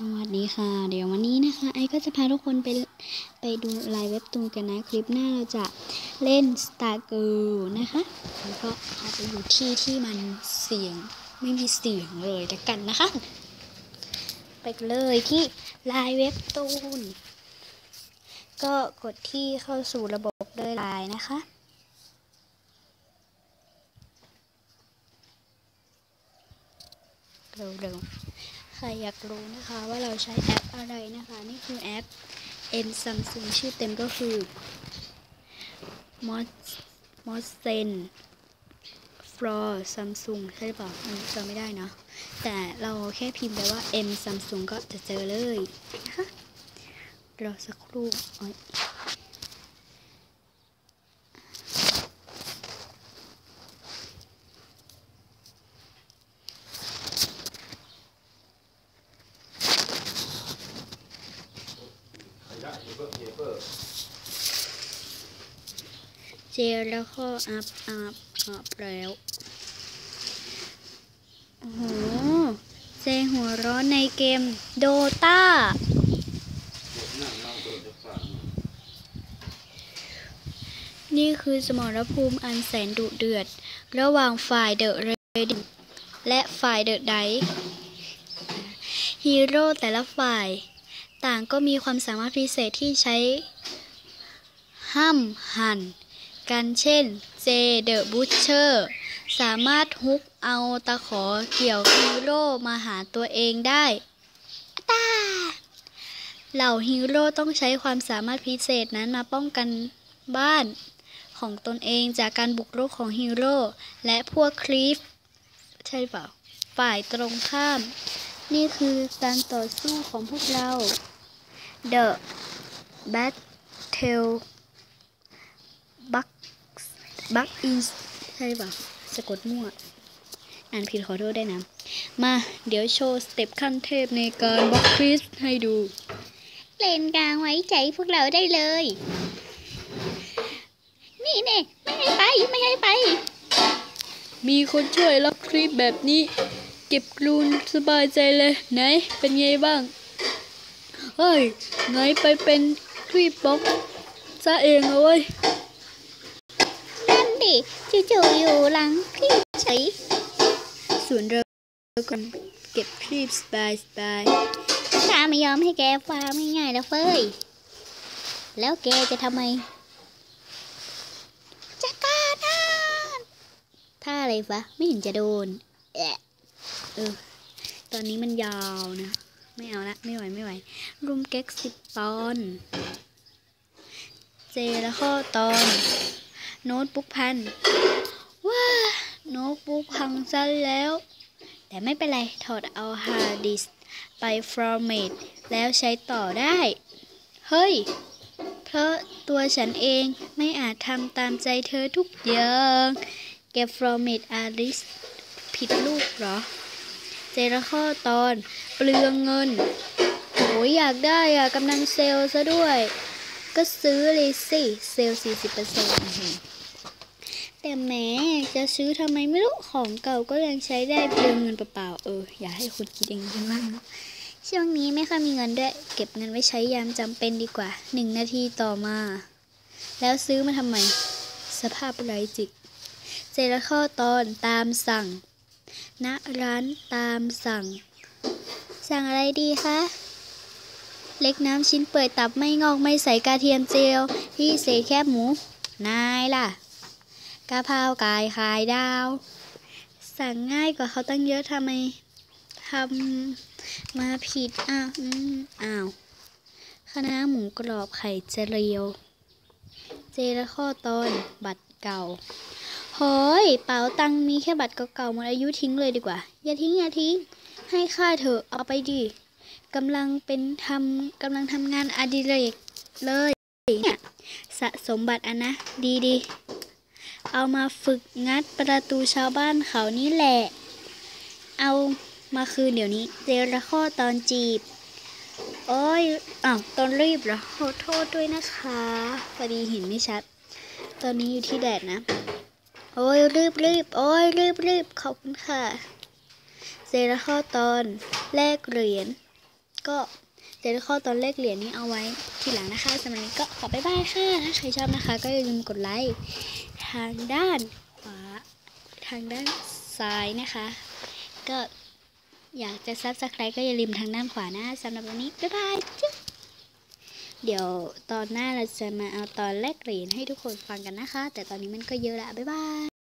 สวัสดีค่ะ เดี๋ยววันนี้นะคะ ไอก็จะพาทุกคนไปไปดูไลน์เว็บตูนกันนะ คลิปหน้าเราจะเล่น Star Girl นะคะ แล้วก็พาไปอยู่ที่ที่มันเสียงไม่มีเสียงเลยแล้วกันนะคะ ไปเลยที่ไลน์เว็บตูน ก็กดที่เข้าสู่ระบบด้วยไลน์นะคะเร็วๆ ใครอยากรู้นะคะว่าเราใช้แอปอะไรนะคะ นี่คือแอป M Samsung ชื่อเต็มก็คือ m o s m o s z e n for Samsung ใช่เปล่าอันนี้จำไม่ได้นะแต่เราแค่พิมพ์ไปว่า M Samsung ก็จะเจอเลยนะคะรอสักครู่ เจลแล้วก็อัพอัพอัพแล้วโอ้โหเจหัวร้อนในเกมโดตานี่คือสมรภูมิอันแสนดุเดือด ระหว่างฝ่ายเดอะเรดิและฝ่ายเดอะไดฮีโร่แต่ละฝ่าย ต่างก็มีความสามารถพิเศษที่ใช้ ห้ำหั่นกันเช่นเจเดอะบูชเชอร์สามารถฮุกเอาตะขอเกี่ยวฮีโร่มาหาตัวเองได้ตาเหล่าฮีโร่ต้องใช้ความสามารถพิเศษนั้นมาป้องกันบ้านของตนเองจากการบุกรุกของฮีโร่และพวกครีฟใช่เปล่า ฝ่ายตรงข้าม นี่คือการต่อสู้ของพวกเรา The Battle บักบักอินใช่ป่ะสะกดมั่ว อ่านผิดขอโทษได้วยนะ มาเดี๋ยวโชว์สเต็ปขั้นเทพในการบล็อกคริสให้ดู เล่นกลางไว้ใจพวกเราได้เลย นี่เน่ไม่ให้ไป ไม่ให้ไป มีคนช่วยรับคลิปแบบนี้ เก็บกลูนสบายใจเลย ไหน เป็นไงบ้าง เฮ้ยไงไปเป็นคลิปบล็อกซะเองเลย นั่นดิจู่ๆอยู่หลังคลิปเฉยส่วนเรากันเก็บคลิปสบายสบายข้าไม่ยอมให้แกฟาร์มง่ายๆแล้วเฟ้ย แล้วแกจะทำไมจักรนาท่าอะไรฟะไม่เห็นจะโดนแอะเออ ตอนนี้มันยาวนะ ไม่เอาละไม่ไหวไม่ไหวรุมเก๊กสิบตอน เจแล้วข้อตอน โน้ตบุ๊กพันว้าโน้ตบุ๊กพังซะแล้ว แต่ไม่เป็นไร ถอดเอาฮาร์ดดิสก์ไปฟอร์เมตแล้วใช้ต่อได้ เฮ้ย เพราะตัวฉันเองไม่อาจทำตามใจเธอทุกอย่าง แกฟอร์เมตอาริสผิดลูกเหรอ เจระข้อตอน เปลืองเงินโหยอยากได้อะกำลังเซลซะด้วย ก็ซื้อเลยสิเซลสี่สิบเปอร์เซ็นต์แต่แม้จะซื้อทำไมไม่รู้ของเก่าก็ยังใช้ได้เปลืองเงินเปล่าๆเออ อย่าให้คุณคิดเองกันบ้างนะช่วงนี้ไม่ค่อยมีเงินด้วย เก็บเงินไว้ใช้ยามจำเป็นดีกว่าหนึ่งนาทีต่อมา แล้วซื้อมาทำไม สภาพไร้จิตเจรข้อตอนตามสั่ง ณร้านตามสั่ง สั่งอะไรดีคะ เล็กน้ำชิ้นเปิดตับไม่งอกไม่ใส่กระเทียมเจียวที่เศษแคบหมู นายล่ะกะเพรากายขายดาว สั่งง่ายกว่าเขาตั้งเยอะทำไมทำมาผิดอ้าวอ้าวคณะหมูกรอบไข่เจรียว เจละข้อตอนบัตรเก่า เฮ้ยเป๋าตังค์มีแค่บัตรเก่าๆหมดอายุทิ้งเลยดีกว่า อย่าทิ้งอย่าทิ้ง ให้ค่าเถอะเอาไปดิกำลังเป็นทำกำลังทำงานอดิเรกเลยเนี่ยสะสมบัตรอันนะ ดีดีๆเอามาฝึกงัดประตูชาวบ้านเขานี่แหละ เอามาคืนเดี๋ยวนี้เจระข้อตอนจีบ โอ้ยอ้าวตอนรีบเหรอขอโทษด้วยนะคะพอดีเห็นไม่ชัด ตอนนี้อยู่ที่แดดนะ โอ้ยรีบรีบโอ้ยรีบรีบขอบคุณค่ะเจระข้อตอนแลกเหรียญก็จะได้ข้อตอนเลขเหรียญนี้เอาไว้ทีหลังนะคะสำหรับนี้ก็ขอบ๊ายบายค่ะถ้าใครชอบนะคะ ก็อย่าลืมกดไลค์ทางด้านขวาทางด้านซ้ายนะคะ ก็อยากจะซับสไครต์ก็อย่าลืมทางด้านขวานะสำหรับวันนี้บ๊ายบายจุ๊บ เดี๋ยวตอนหน้าเราจะมาเอาตอนแลกเหรียญให้ทุกคนฟังกันนะคะ แต่ตอนนี้มันก็เยอะละบ๊ายบาย